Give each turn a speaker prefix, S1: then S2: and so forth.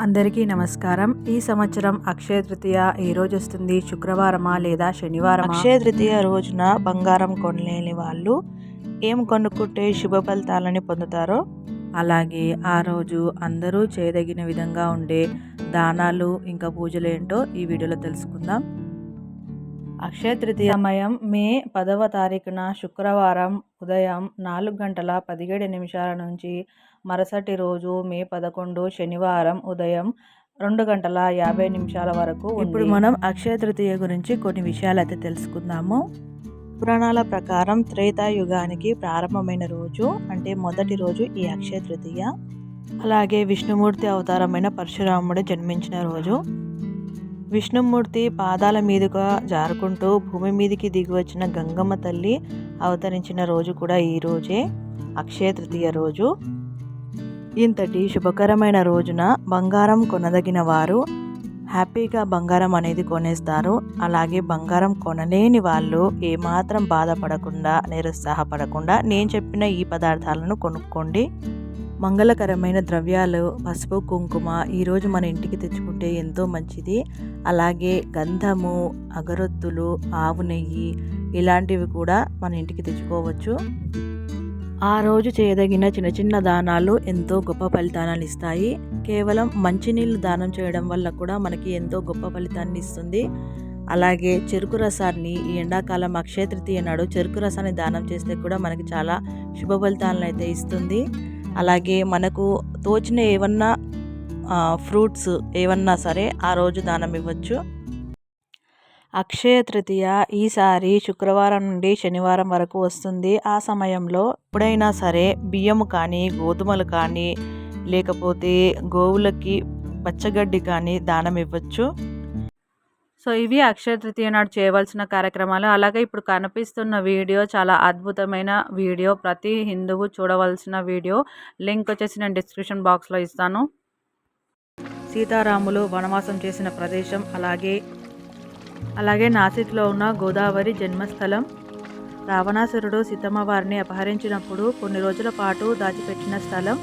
S1: అందరికీ నమస్కారం. ఈ సంవత్సరం అక్షయ తృతీయ ఈ రోజు వస్తుంది? శుక్రవారమా లేదా శనివారం
S2: అక్షయ తృతీయ రోజున బంగారం కొనలేని వాళ్ళు ఏం కొనుక్కుంటే శుభ ఫలితాలని పొందుతారో?
S1: అలాగే ఆ రోజు అందరూ చేయదగిన విధంగా ఉండే దానాలు ఇంకా పూజలు ఏంటో ఈ వీడియోలో తెలుసుకుందాం. అక్షయ తృతీయ సమయం మే పదవ తారీఖున శుక్రవారం ఉదయం నాలుగు గంటల పదిహేడు నిమిషాల నుంచి మరుసటి రోజు మే పదకొండు శనివారం ఉదయం రెండు గంటల యాభై నిమిషాల వరకు ఇప్పుడు మనం అక్షయ తృతీయ గురించి కొన్ని విషయాలు అయితే తెలుసుకుందాము.
S2: పురాణాల ప్రకారం త్రేతాయుగానికి ప్రారంభమైన రోజు అంటే మొదటి రోజు ఈ అక్షయ తృతీయ.
S1: అలాగే విష్ణుమూర్తి అవతారమైన పరశురాముడు జన్మించిన రోజు.
S2: విష్ణుమూర్తి పాదాల మీదుగా జారుకుంటూ భూమి మీదకి దిగి వచ్చిన గంగమ్మ తల్లి అవతరించిన రోజు కూడా ఈ రోజే అక్షయ తృతీయ రోజు. ఇంతటి శుభకరమైన రోజున బంగారం కొనదగిన వారు హ్యాపీగా బంగారం అనేది కొనేస్తారు. అలాగే బంగారం కొనలేని వాళ్ళు ఏమాత్రం బాధపడకుండా నిరుత్సాహపడకుండా నేను చెప్పిన ఈ పదార్థాలను కొనుక్కోండి.
S1: మంగళకరమైన ద్రవ్యాలు పసుపు కుంకుమ ఈరోజు మన ఇంటికి తెచ్చుకుంటే ఎంతో మంచిది. అలాగే గంధము అగరొత్తులు ఆవు నెయ్యి ఇలాంటివి కూడా మన ఇంటికి తెచ్చుకోవచ్చు. ఆ రోజు చేయదగిన చిన్న చిన్న దానాలు ఎంతో గొప్ప ఫలితాలను ఇస్తాయి. కేవలం మంచినీళ్ళు దానం చేయడం వల్ల కూడా మనకి ఎంతో గొప్ప ఫలితాన్ని ఇస్తుంది. అలాగే చెరుకు రసాన్ని ఈ ఎండాకాలం అక్షయ తృతీయ నాడు చెరుకు రసాన్ని దానం చేస్తే కూడా మనకి చాలా శుభ ఫలితాలను అయితే ఇస్తుంది. అలాగే మనకు తోచిన ఏమన్నా ఫ్రూట్స్ ఏమన్నా సరే ఆ రోజు దానం ఇవ్వచ్చు. అక్షయ తృతీయ ఈసారి శుక్రవారం నుండి శనివారం వరకు వస్తుంది. ఆ సమయంలో ఎప్పుడైనా సరే బియ్యము కానీ గోధుమలు కానీ లేకపోతే గోవులకి పచ్చగడ్డి కానీ దానం ఇవ్వచ్చు. సో ఇవి అక్షయ తృతీయ నాడు చేయవలసిన కార్యక్రమాలు. అలాగే ఇప్పుడు కనిపిస్తున్న వీడియో చాలా అద్భుతమైన వీడియో. ప్రతి హిందువు చూడవలసిన వీడియో. లింక్ వచ్చేసి నేను డిస్క్రిప్షన్ బాక్స్లో ఇస్తాను. సీతారాములు వనవాసం చేసిన ప్రదేశం అలాగే అలాగే నాసిక్లో ఉన్న గోదావరి జన్మస్థలం. రావణాసురుడు సీతమ్మ వారిని అపహరించినప్పుడు కొన్ని రోజుల పాటు దాచిపెట్టిన స్థలం.